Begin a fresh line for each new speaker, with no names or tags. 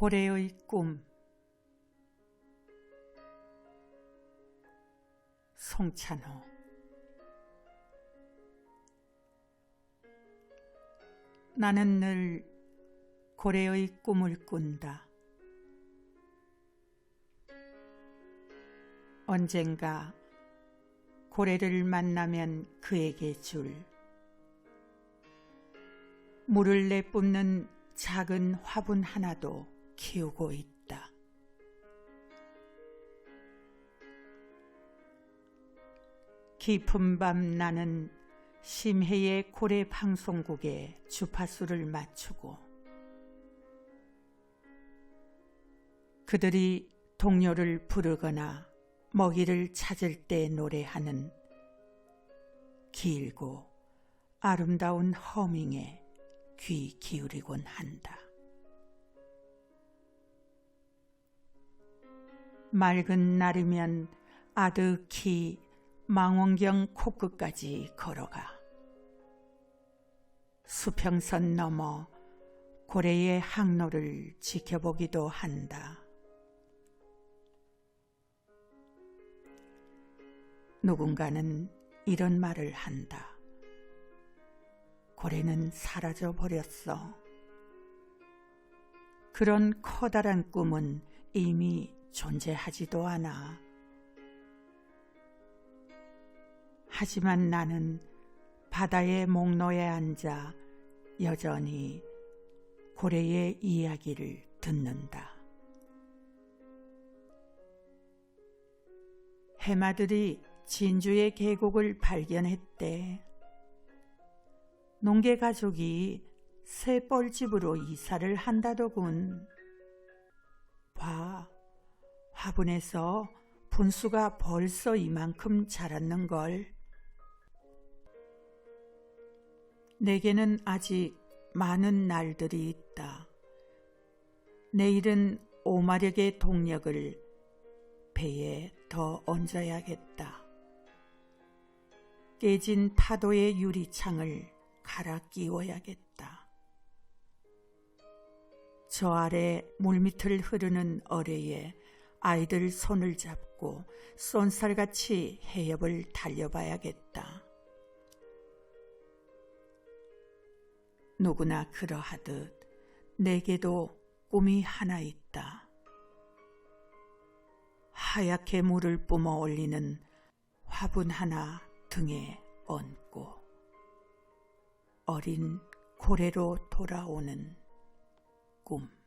고래의 꿈 송찬호 나는 늘 고래의 꿈을 꾼다. 언젠가 고래를 만나면 그에게 줄 물을 내뿜는 작은 화분 하나도 키우고 있다. 깊은 밤 나는 심해의 고래 방송국에 주파수를 맞추고 그들이 동료를 부르거나 먹이를 찾을 때 노래하는 길고 아름다운 허밍에 귀 기울이곤 한다. 맑은 날이면 아득히 망원경 코끝까지 걸어가 수평선 넘어 고래의 항로를 지켜보기도 한다. 누군가는 이런 말을 한다. 고래는 사라져 버렸어. 그런 커다란 꿈은 이미 존재하지도 않아. 하지만 나는 바다의 목로에 앉아 여전히 고래의 이야기를 듣는다. 해마들이 진주의 계곡을 발견했대. 농계 가족이 새 뻘집으로 이사를 한다더군. 봐, 화분에서 분수가 벌써 이만큼 자랐는 걸. 내게는 아직 많은 날들이 있다. 내일은 오마력의 동력을 배에 더 얹어야겠다. 깨진 파도의 유리창을 갈아 끼워야겠다. 저 아래 물밑을 흐르는 어뢰에 아이들 손을 잡고 쏜살같이 해협을 달려봐야겠다. 누구나 그러하듯 내게도 꿈이 하나 있다. 하얗게 물을 뿜어 올리는 화분 하나 등에 얹고 어린 고래로 돌아오는 꿈.